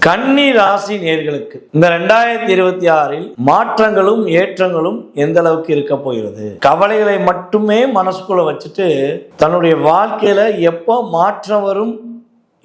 கன்னி ராசி நேர்களுக்கு இந்த ரெண்டாயிரத்தி இருபத்தி ஆறில் மாற்றங்களும் ஏற்றங்களும் எந்த அளவுக்கு இருக்க போகிறது? கவலைகளை மட்டுமே மனசுக்குள்ள வச்சுட்டு தன்னுடைய வாழ்க்கையில எப்போ மாற்றம் வரும்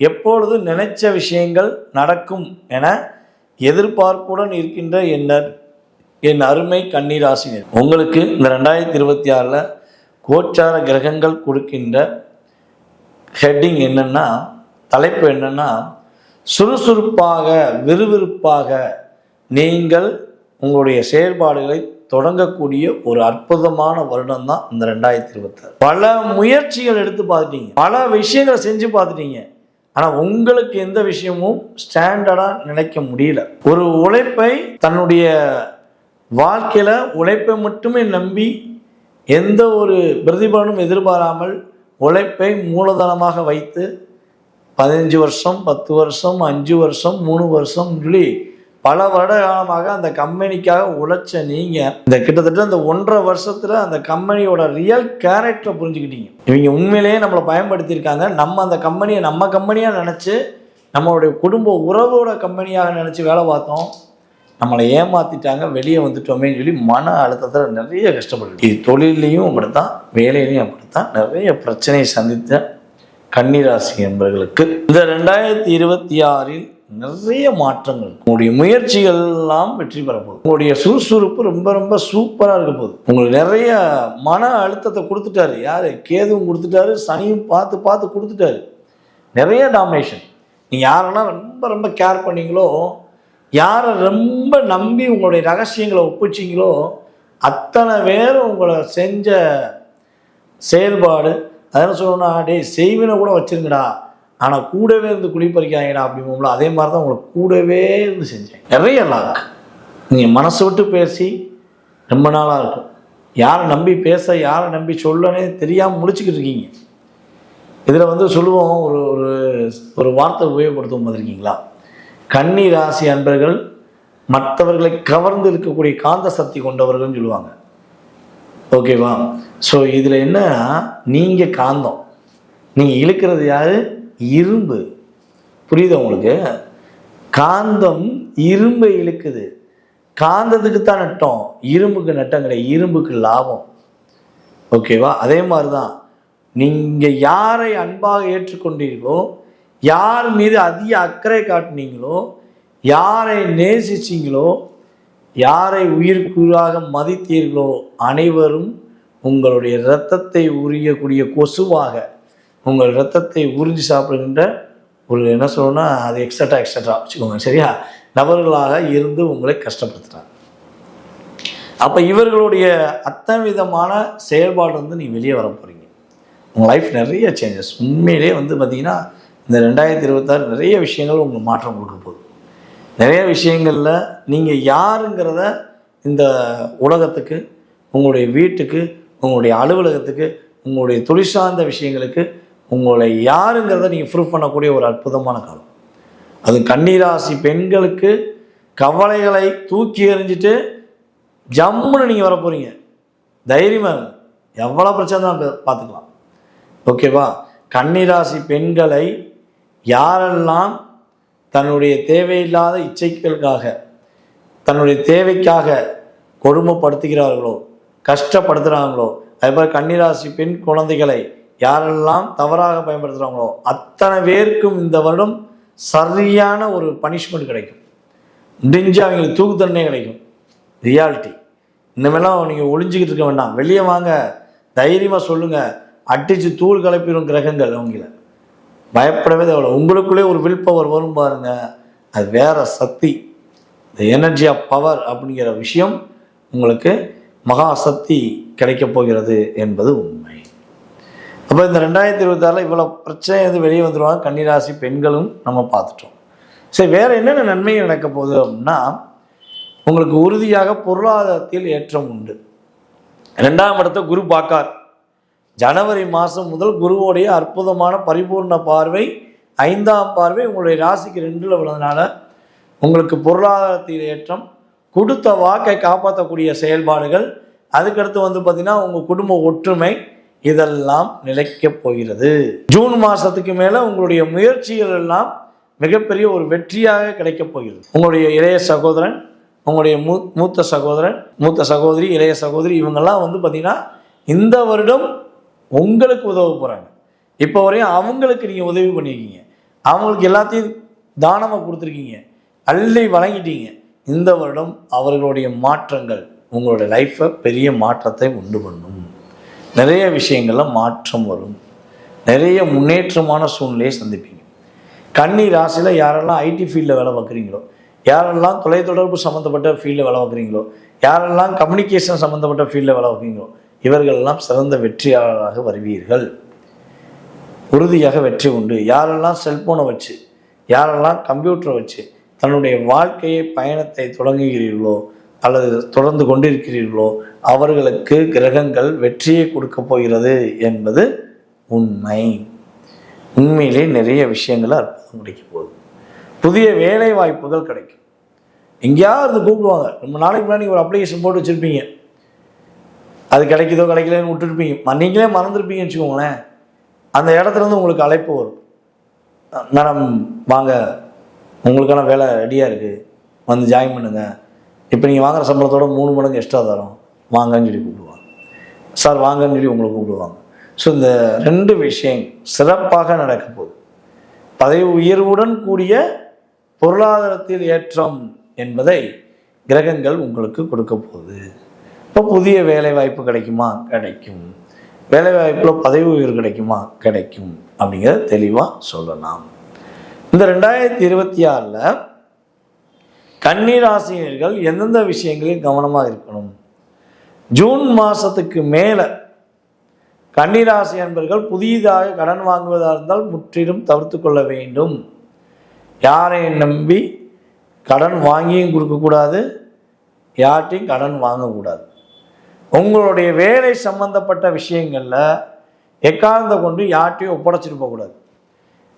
எப்பொழுது நினைச்ச விஷயங்கள் நடக்கும் என எதிர்பார்ப்புடன் இருக்கின்ற என்னர் என் அருமை கன்னிராசினர் உங்களுக்கு இந்த ரெண்டாயிரத்தி இருபத்தி ஆறில் கோச்சார கிரகங்கள் கொடுக்கின்ற ஹெட்டிங் என்னென்னா தலைப்பு என்னென்னா சுறுசுறுப்பாக விறுவிறுப்பாக நீங்கள் உங்களுடைய செயல்பாடுகளை தொடங்கக்கூடிய ஒரு அற்புதமான வருடம் தான் இந்த ரெண்டாயிரத்தி இருபத்தாறு. பல முயற்சிகள் எடுத்து பார்த்துட்டீங்க. பல விஷயங்களை செஞ்சு பார்த்துட்டீங்க. ஆனால் உங்களுக்கு எந்த விஷயமும் ஸ்டாண்டர்டாக நினைக்க முடியல. ஒரு உழைப்பை தன்னுடைய வாழ்க்கையில் உழைப்பை மட்டுமே நம்பி எந்த ஒரு பிரதிபலனும் எதிர்பாராமல் உழைப்பை மூலதனமாக வைத்து பதினஞ்சு வருஷம் பத்து வருஷம் அஞ்சு வருஷம் மூணு வருஷம் சொல்லி பல வருட காலமாக அந்த கம்பெனிக்காக உழைச்ச நீங்கள் இந்த கிட்டத்தட்ட இந்த ஒன்றரை வருஷத்தில் அந்த கம்பெனியோட ரியல் கேரக்டரை புரிஞ்சுக்கிட்டீங்க. இவங்க உண்மையிலேயே நம்மளை பயன்படுத்தியிருக்காங்க. நம்ம அந்த கம்பெனியை நம்ம கம்பெனியாக நினச்சி நம்மளுடைய குடும்ப உறவோட கம்பெனியாக நினச்சி வேலை பார்த்தோம். நம்மளை ஏமாத்திட்டாங்க வெளியே வந்துட்டோமேன்னு சொல்லி மன அழுத்தத்தில் நிறைய கஷ்டப்பட்டு இது தொழிலையும் அப்படித்தான் வேலையிலையும் அப்படித்தான் நிறைய பிரச்சனையை சந்தித்தேன் கன்னிராசி என்பவர்களுக்கு இந்த ரெண்டாயிரத்தி இருபத்தி ஆறில் நிறைய மாற்றங்கள். உங்களுடைய முயற்சிகள் எல்லாம் வெற்றி பெற போகுது. உங்களுடைய சுறுசுறுப்பு ரொம்ப ரொம்ப சூப்பராக இருக்க போகுது. உங்களுக்கு நிறைய மன அழுத்தத்தை கொடுத்துட்டாரு. யாரு? கேதுவும் கொடுத்துட்டாரு சனியும் பார்த்து பார்த்து கொடுத்துட்டாரு. நிறைய டாமினேஷன் நீங்கள் யாரெல்லாம் ரொம்ப ரொம்ப கேர் பண்ணீங்களோ யாரை ரொம்ப நம்பி உங்களுடைய ரகசியங்களை ஒப்பிச்சிங்களோ அத்தனை பேரும் உங்களை செஞ்ச செயல்பாடு அதெல்லாம் சொல்லணும்னா டே செய்வினை கூட வச்சிருங்கடா. ஆனால் கூடவே இருந்து குளிப்பறிக்காங்கடா அப்படிம்போம்ல அதே மாதிரி தான் உங்களை கூடவே இருந்து செஞ்சேன். நிறைய லாக் நீங்கள் மனசு விட்டு பேசி ரொம்ப நாளாக இருக்கும். யாரை நம்பி பேச யாரை நம்பி சொல்லனே தெரியாமல் முடிச்சுக்கிட்டு இருக்கீங்க. இதில் வந்து சொல்லுவோம் ஒரு ஒரு ஒரு வார்த்தை உபயோகப்படுத்தும் பார்த்துருக்கீங்களா? கன்னி ராசி அன்பர்கள் மற்றவர்களை கவர்ந்து இருக்கக்கூடிய காந்த சக்தி கொண்டவர்கள்னு சொல்லுவாங்க. ஓகேவா? ஸோ இதில் என்ன? நீங்கள் காந்தம். நீங்கள் இழுக்கிறது யார்? இரும்பு. புரியுதா உங்களுக்கு? காந்தம் இரும்பை இழுக்குது. காந்தத்துக்கு தான் நட்டம். இரும்புக்கு நட்டம் கிடையாது. இரும்புக்கு லாபம். ஓகேவா? அதே மாதிரி தான் நீங்கள் யாரை அன்பாக ஏற்றுக்கொண்டீர்களோ யார் மீது அதிக அக்கறை காட்டினீங்களோ யாரை நேசிச்சீங்களோ யாரை உயிர்க்குறாக மதித்தீர்களோ அனைவரும் உங்களுடைய இரத்தத்தை உரியக்கூடிய கொசுவாக உங்கள் இரத்தத்தை உறிஞ்சி சாப்பிடுகின்ற ஒரு என்ன சொல்லணும்னா அது எக்ஸட்ரா எக்ஸட்ரா வச்சுக்கோங்க சரியா? நபர்களாக இருந்து உங்களை கஷ்டப்படுத்துகிறாங்க அப்போ இவர்களுடைய அத்தனை விதமான செயல்பாடு வந்து நீ வெளியே வர போகிறீங்க உங்கள் லைஃப் நிறைய சேஞ்சஸ் உண்மையிலே வந்து பார்த்திங்கன்னா இந்த ரெண்டாயிரத்தி இருபத்தாறு நிறைய விஷயங்கள் உங்களுக்கு மாற்றம் கொடுக்க போகுது. நிறைய விஷயங்களில் நீங்கள் யாருங்கிறத இந்த உலகத்துக்கு உங்களுடைய வீட்டுக்கு உங்களுடைய அலுவலகத்துக்கு உங்களுடைய தொழில் சார்ந்த விஷயங்களுக்கு உங்களை யாருங்கிறத நீங்கள் ப்ரூவ் பண்ணக்கூடிய ஒரு அற்புதமான காலம். அது கன்னிராசி பெண்களுக்கு கவலைகளை தூக்கி எறிஞ்சிட்டு ஜம்முன்னு நீங்கள் வர போகிறீங்க தைரியமாக எவ்வளோ பிரச்சனை தான் பார்த்துக்கலாம். ஓகேவா கன்னிராசி பெண்களை யாரெல்லாம் தன்னுடைய தேவையில்லாத இச்சைகளுக்காக தன்னுடைய தேவைக்காக கொடுமைப்படுத்துகிறார்களோ கஷ்டப்படுத்துகிறாங்களோ அதேபோல் கன்னிராசி பெண் குழந்தைகளை யாரெல்லாம் தவறாக பயன்படுத்துகிறாங்களோ அத்தனை பேருக்கும் இந்த வருடம் சரியான ஒரு பனிஷ்மெண்ட் கிடைக்கும். முடிஞ்சு அவங்களுக்கு தூக்கு தண்டனை கிடைக்கும். ரியாலிட்டி இனிமேலாம் நீங்கள் ஒளிஞ்சிக்கிட்டு இருக்க வேண்டாம். வெளியே வாங்க. தைரியமாக சொல்லுங்கள் அடித்து தூள் கலப்பிடும் கிரகங்கள் அவங்கள. பயப்படவே தேவையில்ல. உங்களுக்குள்ளே ஒரு வில் பவர் வரும் பாருங்க. அது வேற சக்தி. இந்த எனர்ஜி ஆஃப் பவர் அப்படிங்கிற விஷயம் உங்களுக்கு மகா சக்தி கிடைக்கப் போகிறது என்பது உண்மை. அப்போ இந்த ரெண்டாயிரத்தி இருபத்தாறில் இவ்வளோ பிரச்சனை வந்து வெளியே வந்துடுவாங்க கன்னிராசி பெண்களும் நம்ம பார்த்துட்டோம். சரி வேற என்னென்ன நன்மை நடக்க போகுது அப்படின்னா உங்களுக்கு உறுதியாக பொருளாதாரத்தில் ஏற்றம் உண்டு. ரெண்டாம் இடத்த குரு பார்க்கார். ஜனவரி மாதம் முதல் குருவோடைய அற்புதமான பரிபூர்ண பார்வை ஐந்தாம் பார்வை உங்களுடைய ராசிக்கு ரெண்டில் உள்ளதுனால உங்களுக்கு பொருளாதாரத்தில் ஏற்றம் கொடுத்த வாக்கை காப்பாற்றக்கூடிய செயல்பாடுகள் அதுக்கடுத்து வந்து பார்த்திங்கன்னா உங்கள் குடும்ப ஒற்றுமை இதெல்லாம் நிலைக்கப் போகிறது. ஜூன் மாதத்துக்கு மேலே உங்களுடைய முயற்சிகள் எல்லாம் மிகப்பெரிய ஒரு வெற்றியாக கிடைக்கப் போகிறது. உங்களுடைய இளைய சகோதரன் உங்களுடைய மூ மூத்த சகோதரன் மூத்த சகோதரி இளைய சகோதரி இவங்கெல்லாம் வந்து பார்த்திங்கன்னா இந்த வருடம் உங்களுக்கு உதவ போகிறாங்க இப்போ வரையும் அவங்களுக்கு நீங்கள் உதவி பண்ணியிருக்கீங்க அவங்களுக்கு எல்லாத்தையும் தானமாக கொடுத்துருக்கீங்க. அள்ளி வழங்கிட்டீங்க. இந்த வருடம் அவர்களுடைய மாற்றங்கள் உங்களுடைய லைஃப்பை பெரிய மாற்றத்தை உண்டு பண்ணும். நிறைய விஷயங்களில் மாற்றம் வரும். நிறைய முன்னேற்றமான சூழ்நிலையை சந்திப்பீங்க. கன்னி ராசியில் யாரெல்லாம் ஐடி ஃபீல்டில் வேலை பார்க்குறீங்களோ யாரெல்லாம் தொலைத்தொடர்பு சம்மந்தப்பட்ட ஃபீல்டில் வேலை பார்க்குறீங்களோ யாரெல்லாம் கம்யூனிகேஷன் சம்மந்தப்பட்ட ஃபீல்டில் வேலை பார்க்குறீங்களோ இவர்களெல்லாம் சிறந்த வெற்றியாளராக வருவீர்கள். உறுதியாக வெற்றி உண்டு. யாரெல்லாம் செல்போனை வச்சு யாரெல்லாம் கம்ப்யூட்டரை வச்சு தன்னுடைய வாழ்க்கையை பயணத்தை தொடங்குகிறீர்களோ அல்லது தொடர்ந்து கொண்டிருக்கிறீர்களோ அவர்களுக்கு கிரகங்கள் வெற்றியை கொடுக்க போகிறது என்பது உண்மை. உண்மையிலே நிறைய விஷயங்களை அற்புதம் கிடைக்க போகுது. புதிய வேலை வாய்ப்புகள் கிடைக்கும். எங்கேயாவது கூப்பிடுவாங்க ரொம்ப நாளைக்கு முன்னாடி ஒரு அப்ளிகேஷன் போட்டு வச்சுருப்பீங்க. அது கிடைக்குதோ கிடைக்கலன்னு விட்டுருப்பீங்க. நீங்களே மறந்துருப்பீங்கன்னு வச்சுக்கோங்களேன். அந்த இடத்துலேருந்து உங்களுக்கு அழைப்பு வரும். மேடம் வாங்க. உங்களுக்கான வேலை ரெடியாக இருக்குது வந்து ஜாயின் பண்ணுங்கள் இப்போ நீங்கள் வாங்குற சம்பளத்தோட மூணு மடங்கு எக்ஸ்ட்ரா தரோம். வாங்கன்னு சொல்லி கூப்பிடுவாங்க. சார் வாங்கன்னு சொல்லி உங்களை கூப்பிடுவாங்க. ஸோ இந்த ரெண்டு விஷயம் சிறப்பாக நடக்க போகுது. பதவி உயர்வுடன் கூடிய பொருளாதாரத்தில் ஏற்றம் என்பதை கிரகங்கள் உங்களுக்கு கொடுக்க போகுது. இப்போ புதிய வேலை வாய்ப்பு கிடைக்குமா? கிடைக்கும். வேலை வாய்ப்பில் பதவி உயர்வு கிடைக்குமா? கிடைக்கும். அப்படிங்கிறத தெளிவாக சொல்லலாம். இந்த ரெண்டாயிரத்தி இருபத்தி ஆறில் கன்னிராசினியர்கள் எந்தெந்த விஷயங்களில் கவனமாக இருக்கணும்? ஜூன் மாதத்துக்கு மேலே கன்னிராசி அன்பர்கள் புதியதாக கடன் வாங்குவதாக இருந்தால் முற்றிலும் தவிர்த்து கொள்ள வேண்டும். யாரையும் நம்பி கடன் வாங்கியும் கொடுக்கக்கூடாது யார்ட்டையும் கடன் வாங்கக்கூடாது. உங்களுடைய வேலை சம்பந்தப்பட்ட விஷயங்களில் எக்காரணத்தை கொண்டு யார்ட்டையும் ஒப்படைச்சிட்டு போகக்கூடாது.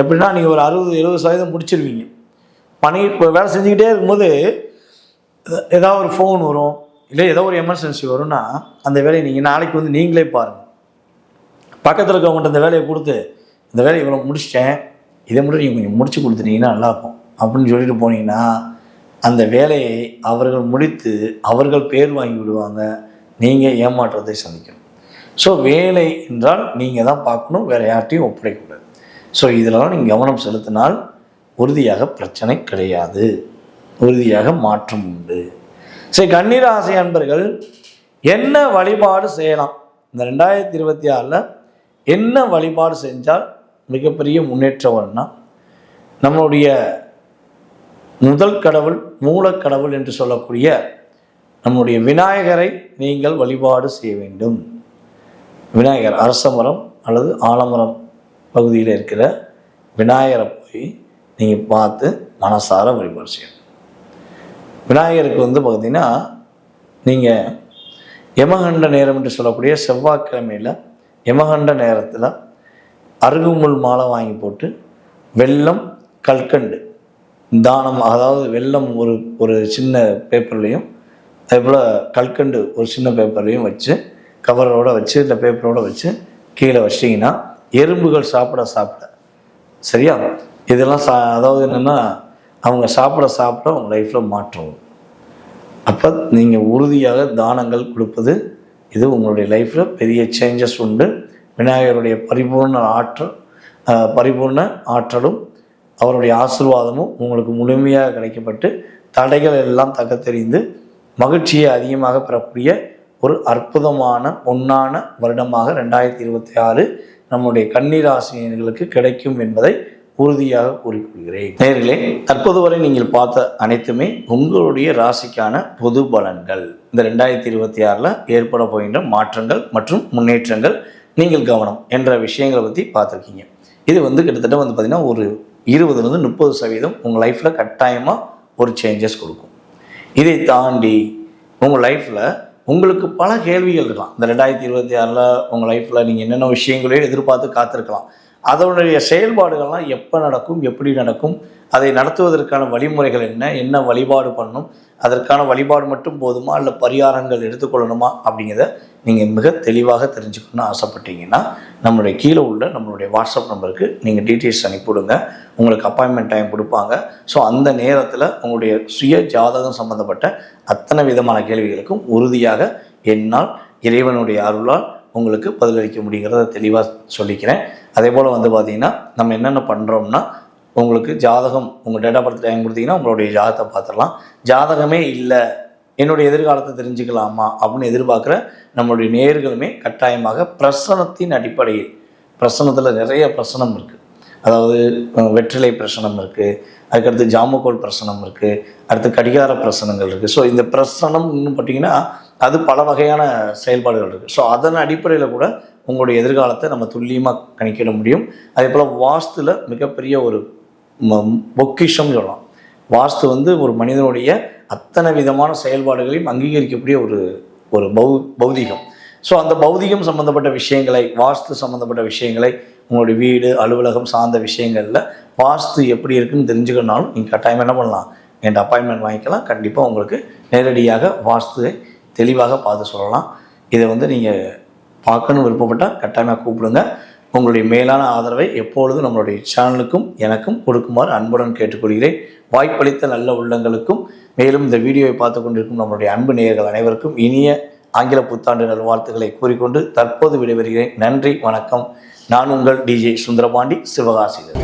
எப்படின்னா நீங்கள் ஒரு அறுபது எழுபது சதவீதம் முடிச்சிருவீங்க. பணி இப்போ வேலை செஞ்சுக்கிட்டே இருக்கும்போது ஏதாவது ஒரு ஃபோன் வரும் இல்லை ஏதோ ஒரு எமர்ஜென்சி வரும்னா அந்த வேலையை நீங்கள் நாளைக்கு வந்து நீங்களே பாருங்கள் பக்கத்தில் இருக்கவங்கள்ட்ட இந்த வேலையை கொடுத்து இந்த வேலையை இவ்வளோ முடிச்சிட்டேன் இதை மட்டும் நீங்கள் கொஞ்சம் முடிச்சு கொடுத்துட்டீங்கன்னா நல்லாயிருக்கும். அப்படின்னு சொல்லிட்டு போனீங்கன்னா அந்த வேலையை அவர்கள் முடித்து அவர்கள் பேர் வாங்கி விடுவாங்க. நீங்கள் ஏமாற்றத்தை சந்திக்கணும். ஸோ வேலை என்றால் நீங்கள் தான் பார்க்கணும் வேறு யார்ட்டையும் ஒப்படைக்கக்கூடாது. ஸோ இதிலலாம் நீங்கள் கவனம் செலுத்தினால் உறுதியாக பிரச்சனை கிடையாது. உறுதியாக மாற்றம் உண்டு. சரி கன்னிராசி அன்பர்கள் என்ன வழிபாடு செய்யலாம்? இந்த ரெண்டாயிரத்தி இருபத்தி ஆறில் என்ன வழிபாடு செஞ்சால் மிகப்பெரிய முன்னேற்றம் வரும்னா நம்மளுடைய முதல் கடவுள் மூலக்கடவுள் என்று சொல்லக்கூடிய நம்முடைய விநாயகரை நீங்கள் வழிபாடு செய்ய வேண்டும். விநாயகர் அரசமரம் அல்லது ஆலமரம் பகுதியில் இருக்கிற விநாயகரை போய் நீங்கள் பார்த்து மனசார வழிபாடு செய்யணும். விநாயகருக்கு வந்து பார்த்தீங்கன்னா நீங்கள் யமகண்ட நேரம் என்று சொல்லக்கூடிய செவ்வாய்க்கிழமையில் யமகண்ட நேரத்தில் அருகுமுள் மாலை வாங்கி போட்டு வெள்ளம் கல்கண்டு தானம் அதாவது வெள்ளம் ஒரு ஒரு சின்ன பேப்பர்லேயும் அதே போல் கல்கண்டு ஒரு சின்ன பேப்பரையும் வச்சு கவரோட வச்சு இந்த பேப்பரோட வச்சு கீழே வச்சிட்டிங்கன்னா எறும்புகள் சாப்பிட சாப்பிட. சரியா? இதெல்லாம் சா அதாவது என்னென்னா அவங்க சாப்பிட சாப்பிட உங்கள் லைஃப்பில் மாற்றம் அப்போ நீங்கள் உறுதியாக தானங்கள் கொடுப்பது இது உங்களுடைய லைஃப்பில் பெரிய சேஞ்சஸ் உண்டு. விநாயகருடைய பரிபூர்ண ஆற்றல் பரிபூர்ண ஆற்றலும் அவருடைய ஆசீர்வாதமும் உங்களுக்கு முழுமையாக கிடைக்கப்பட்டு தடைகள் எல்லாம் தக்க தெரிந்து மகிழ்ச்சியை அதிகமாக பெறக்கூடிய ஒரு அற்புதமான பொன்னான வருடமாக ரெண்டாயிரத்தி இருபத்தி ஆறு நம்முடைய கன்னிராசினியர்களுக்கு கிடைக்கும் என்பதை உறுதியாக கூறிக்கொள்கிறேன். நேர்களே தற்போது வரை நீங்கள் பார்த்த அனைத்துமே உங்களுடைய ராசிக்கான பொது பலன்கள். இந்த ரெண்டாயிரத்தி இருபத்தி ஆறில் ஏற்பட போகின்ற மாற்றங்கள் மற்றும் முன்னேற்றங்கள் நீங்கள் கவனம் என்ற விஷயங்களை பற்றி பார்த்துருக்கீங்க. இது வந்து கிட்டத்தட்ட வந்து பார்த்திங்கன்னா ஒரு இருபதுலேருந்து முப்பது சதவீதம் உங்கள் லைஃப்பில் கட்டாயமாக ஒரு சேஞ்சஸ் கொடுக்கும். இதை தாண்டி உங்கள் லைஃப்பில் உங்களுக்கு பல கேள்விகள் இருக்கலாம். இந்த ரெண்டாயிரத்தி இருபத்தி ஆறில் உங்கள் லைஃப்பில் நீங்கள் என்னென்ன விஷயங்களையும் எதிர்பார்த்து காத்திருக்கலாம். அதனுடைய செயல்பாடுகள்லாம் எப்போ நடக்கும் எப்படி நடக்கும் அதை நடத்துவதற்கான வழிமுறைகள் என்ன என்ன வழிபாடு பண்ணணும் அதற்கான வழிபாடு மட்டும் போதுமா இல்லை பரிகாரங்கள் எடுத்துக்கொள்ளணுமா அப்படிங்கிறத நீங்கள் மிக தெளிவாக தெரிஞ்சுக்கணும்னு ஆசைப்பட்டீங்கன்னா நம்மளுடைய கீழே உள்ள நம்மளுடைய வாட்ஸ்அப் நம்பருக்கு நீங்கள் டீட்டெயில்ஸ் அனுப்பிவிடுங்க. உங்களுக்கு அப்பாயின்மெண்ட் டைம் கொடுப்பாங்க. ஸோ அந்த நேரத்தில் உங்களுடைய சுய ஜாதகம் சம்மந்தப்பட்ட அத்தனை விதமான கேள்விகளுக்கும் உறுதியாக என்னால் இறைவனுடைய அருளால் உங்களுக்கு பதிலளிக்க முடிகிறத தெளிவாக சொல்லிக்கிறேன். அதே போல் வந்து பார்த்திங்கன்னா நம்ம என்னென்ன பண்ணுறோம்னா உங்களுக்கு ஜாதகம் உங்கள் டேட் ஆஃப் பர்த் டைம் கொடுத்தீங்கன்னா உங்களுடைய ஜாதகத்தை பார்த்துடலாம். ஜாதகமே இல்லை. என்னுடைய எதிர்காலத்தை தெரிஞ்சுக்கலாமா? அப்படின்னு எதிர்பார்க்குற நம்மளுடைய நேர்களுமே கட்டாயமாக பிரசனத்தின் அடிப்படையில் பிரசனத்தில் நிறைய பிரசனம் இருக்குது அதாவது வெற்றிலை பிரசனம் இருக்குது அதுக்கடுத்து ஜாமக்கோல் பிரசனம் இருக்குது அடுத்து கடிகார பிரசனங்கள் இருக்குது ஸோ இந்த பிரசனம்னு இன்னும் பார்த்தீங்கன்னா அது பல வகையான செயல்பாடுகள் இருக்குது ஸோ அதன் அடிப்படையில் கூட உங்களுடைய எதிர்காலத்தை நம்ம துல்லியமாக கணிக்கிட முடியும். அதே போல் வாஸ்துல மிகப்பெரிய ஒரு ம- பொக்கிஷம் சொல்லலாம். வாஸ்து வந்து ஒரு மனிதனுடைய அத்தனை விதமான செயல்பாடுகளையும் அங்கீகரிக்கக்கூடிய ஒரு ஒரு பௌ பௌதிகம். ஸோ அந்த பௌதிகம் சம்மந்தப்பட்ட விஷயங்களை வாஸ்து சம்மந்தப்பட்ட விஷயங்களை உங்களுடைய வீடு அலுவலகம் சார்ந்த விஷயங்களில் வாஸ்து எப்படி இருக்குன்னு தெரிஞ்சுக்கணும்னாலும் நீங்கள் கட்டாயம் என்ன பண்ணலாம்? என்கிட்ட அப்பாயின்மெண்ட் வாங்கிக்கலாம். கண்டிப்பாக உங்களுக்கு நேரடியாக வாஸ்துவை தெளிவாக பார்த்து சொல்லலாம். இதை வந்து நீங்கள் பார்க்கணும் விருப்பப்பட்டால் கட்டாயமாக கூப்பிடுங்க. உங்களுடைய மேலான ஆதரவை எப்பொழுதும் நம்மளுடைய சேனலுக்கும் எனக்கும் கொடுக்குமாறு அன்புடன் கேட்டுக்கொள்கிறேன். வாய்ப்பளித்த நல்ல உள்ளங்களுக்கும் மேலும் இந்த வீடியோவை பார்த்து கொண்டிருக்கும் நம்மளுடைய அன்பு நேயர்கள் அனைவருக்கும் இனிய ஆங்கில புத்தாண்டு நல்வாழ்த்துக்களை கூறிக்கொண்டு தற்போது விடைபெறுகிறேன். நன்றி வணக்கம். நான் உங்கள் டிஜே சுந்தரபாண்டி சிவகாசிகர்